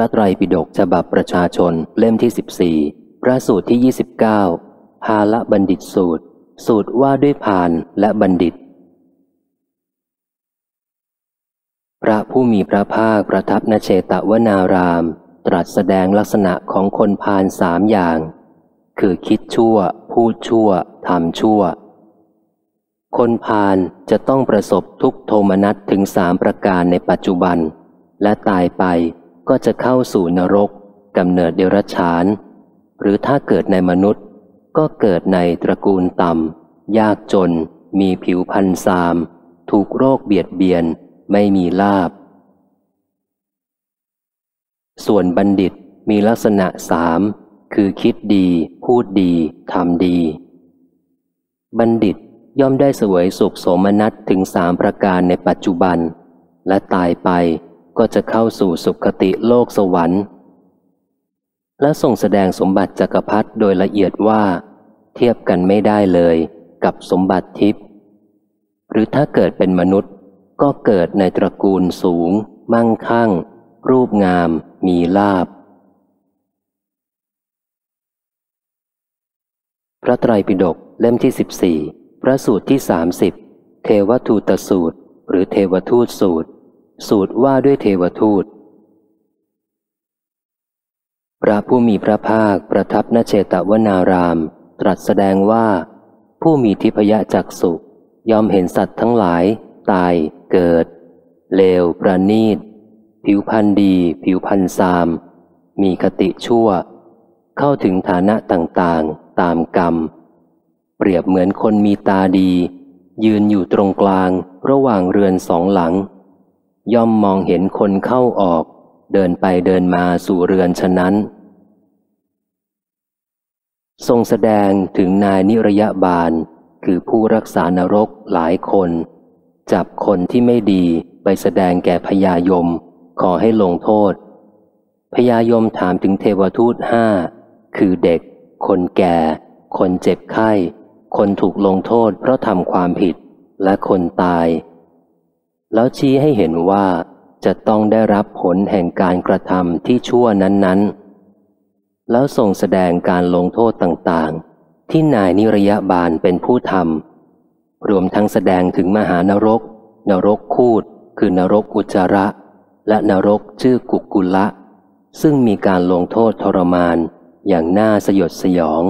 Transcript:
ระไตรปิฎกฉบับประชาชนเล่มที่ 14 พระสูตรที่ 29 ภาละบัณฑิตสูตร สูตรว่าด้วยพานและบัณฑิต พระผู้มีพระภาคประทับนเชตวนาราม ตรัสแสดงลักษณะของคนพานสามอย่าง คือคิดชั่ว พูดชั่ว ทำชั่ว คนพานจะต้องประสบทุกโทมนัสถึงสามประการในปัจจุบัน และตายไป ก็จะเข้าสู่นรกกำเนิดเดรัจฉาน หรือถ้าเกิดในมนุษย์ ก็เกิดในตระกูลต่ำ ยากจน มีผิวพันธ์ซาม ถูกโรคเบียดเบียน ไม่มีลาบ ส่วนบัณฑิตมีลักษณะสามคือคิดดี พูดดี ทำดี บัณฑิตย่อมได้สวยสุขสมนัสถึงสามประการในปัจจุบัน และตายไป ก็จะเข้าสู่สุขติโลกสวรรค์ และส่งแสดงสมบัติจักรพรรดิโดยละเอียดว่า เทียบกันไม่ได้เลยกับสมบัติทิพย์หรือถ้าเกิดเป็นมนุษย์ก็เกิดในตระกูลสูง มั่งคั่ง รูปงาม มีลาบพระไตรปิฎกเล่มที่14พระสูตรที่30เทวทูตสูตร หรือเทวทูตสูตร สูตรว่าด้วยเทวทูต พระผู้มีพระภาคประทับนเชตวนาราม ตรัสแสดงว่า ผู้มีทิพยจักสุยอมเห็นสัตว์ทั้งหลาย ตาย เกิด เลว ประนีต ผิวพันธ์ดี ผิวพันธ์ซาม มีคติชั่ว เข้าถึงฐานะต่างๆ ตามกรรม เปรียบเหมือนคนมีตาดี ยืนอยู่ตรงกลาง ระหว่างเรือนสองหลัง ย่อมมองเห็นคนเข้าออก เดินไปเดินมาสู่เรือนฉะนั้น ทรงแสดงถึงนายนิรยบาล คือผู้รักษานรกหลายคน จับคนที่ไม่ดีไปแสดงแก่พญายม ขอให้ลงโทษ พญายมถามถึงเทวทูตห้าคือเด็ก คนแก่ คนเจ็บไข้ คนถูกลงโทษเพราะทำความผิดและคนตาย แล้วชี้ให้เห็นว่าจะต้องได้รับผลแห่งการกระทำที่ชั่วนั้นๆ แล้วส่งแสดงการลงโทษต่างๆ ที่นายนิรยาบาลเป็นผู้ทำรวมทั้งแสดงถึงมหานรก นรกคูดคือนรกอุจจาระ และนรกชื่อกุกุละ ซึ่งมีการลงโทษทรมานอย่างน่าสยดสยอง